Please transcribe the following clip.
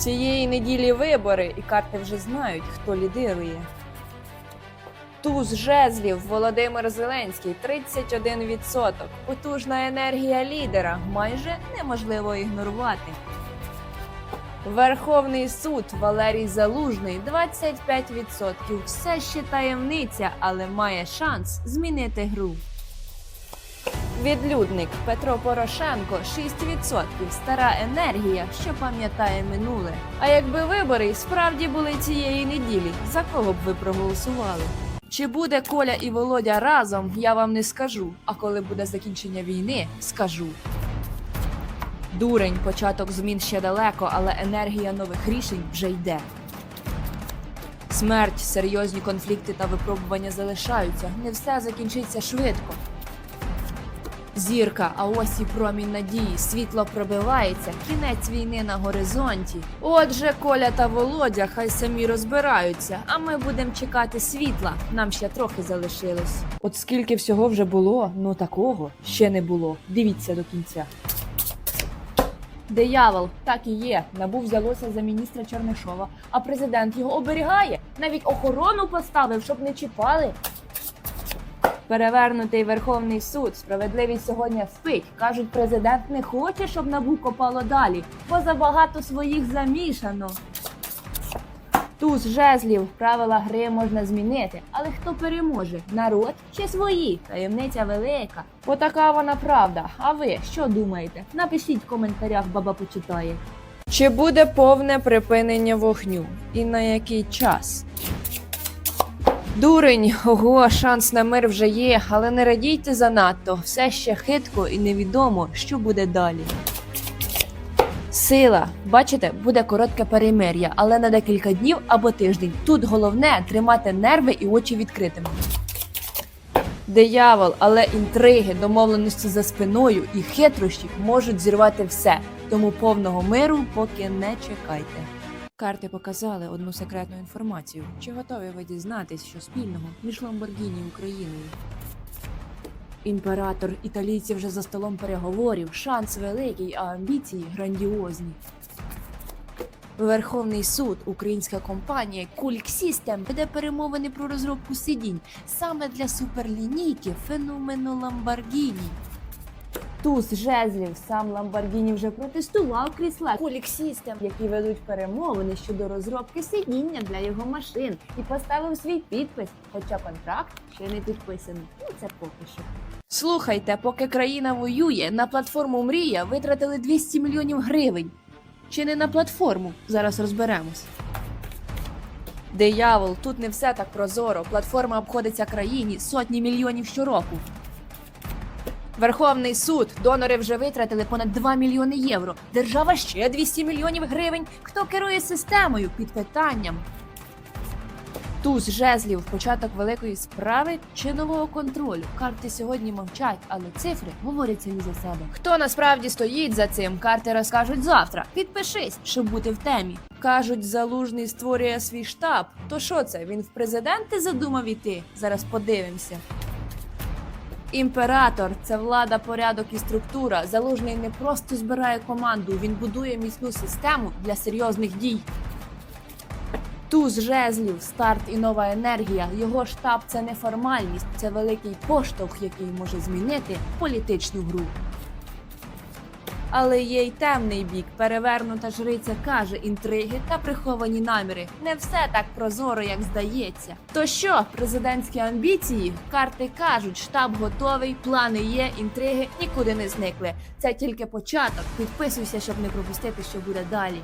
Цієї неділі вибори, і карти вже знають, хто лідирує. Туз жезлів Володимир Зеленський 31%. Потужна енергія лідера майже неможливо ігнорувати. Верховний суд Валерій Залужний 25%. Все ще таємниця, але має шанс змінити гру. Відлюдник Петро Порошенко 6%. Стара енергія, що пам'ятає минуле. А якби вибори справді були цієї неділі, за кого б ви проголосували? Чи буде Коля і Володя разом, я вам не скажу. А коли буде закінчення війни, скажу. Дурень, початок змін ще далеко, але енергія нових рішень вже йде. Смерть, серйозні конфлікти та випробування залишаються. Не все закінчиться швидко. Зірка, а ось і промінь надії, світло пробивається, кінець війни на горизонті. Отже, Коля та Володя хай самі розбираються, а ми будемо чекати світла. Нам ще трохи залишилось. От скільки всього вже було, ну такого ще не було. Дивіться до кінця. Диявол, так і є. Набу взялося за міністра Чернишова, а президент його оберігає. Навіть охорону поставив, щоб не чіпали. Перевернутий Верховний суд. Справедливість сьогодні спить. Кажуть, президент не хоче, щоб набу копало далі, бо забагато своїх замішано. Туз жезлів, правила гри можна змінити, але хто переможе? Народ чи свої? Таємниця велика. Отака вона правда. А ви що думаєте? Напишіть в коментарях, баба почитає. Чи буде повне припинення вогню? І на який час? Дурень, ого, шанс на мир вже є, але не радійте занадто. Все ще хитко і невідомо, що буде далі. Сила, бачите, буде коротке перемир'я, але на декілька днів або тиждень. Тут головне тримати нерви і очі відкритими. Диявол, але інтриги, домовленості за спиною і хитрощі можуть зірвати все. Тому повного миру поки не чекайте. Карти показали одну секретну інформацію. Чи готові ви дізнатись, що спільного між Ламборгіні і Україною? Імператор італійці вже за столом переговорів. Шанс великий, а амбіції грандіозні. Верховний суд, українська компанія Кульк System веде перемовини про розробку сидінь саме для суперлінійки феномену Ламборгіні. Туз жезлів сам Ламборгіні вже протестував крісла Кулік які ведуть перемовини щодо розробки сидіння для його машин і поставив свій підпис, хоча контракт ще не підписаний. Ну це поки що. Слухайте, поки країна воює, на платформу Мрія витратили 200 мільйонів гривень. Чи не на платформу? Зараз розберемось. Диявол, тут не все так прозоро. Платформа обходиться країні сотні мільйонів щороку. Верховний суд. Донори вже витратили понад 2 мільйони євро. Держава ще 200 мільйонів гривень. Хто керує системою під питанням? Туз жезлів, початок великої справи чи нового контролю. Карти сьогодні мовчать, але цифри говорять самі за себе. Хто насправді стоїть за цим? Карти розкажуть завтра. Підпишись, щоб бути в темі. Кажуть, залужний створює свій штаб. То що це? Він в президенти задумав іти? Зараз подивимося. Імператор це влада, порядок і структура. Залужний не просто збирає команду, він будує міцну систему для серйозних дій. Туз жезлів, старт і нова енергія. Його штаб це не формальність, це великий поштовх, який може змінити політичну гру. Але є й темний бік. Перевернута жриця каже інтриги та приховані наміри. Не все так прозоро, як здається. То що, президентські амбіції? Карти кажуть, штаб готовий, плани є, інтриги нікуди не зникли. Це тільки початок. Підписуйся, щоб не пропустити, що буде далі.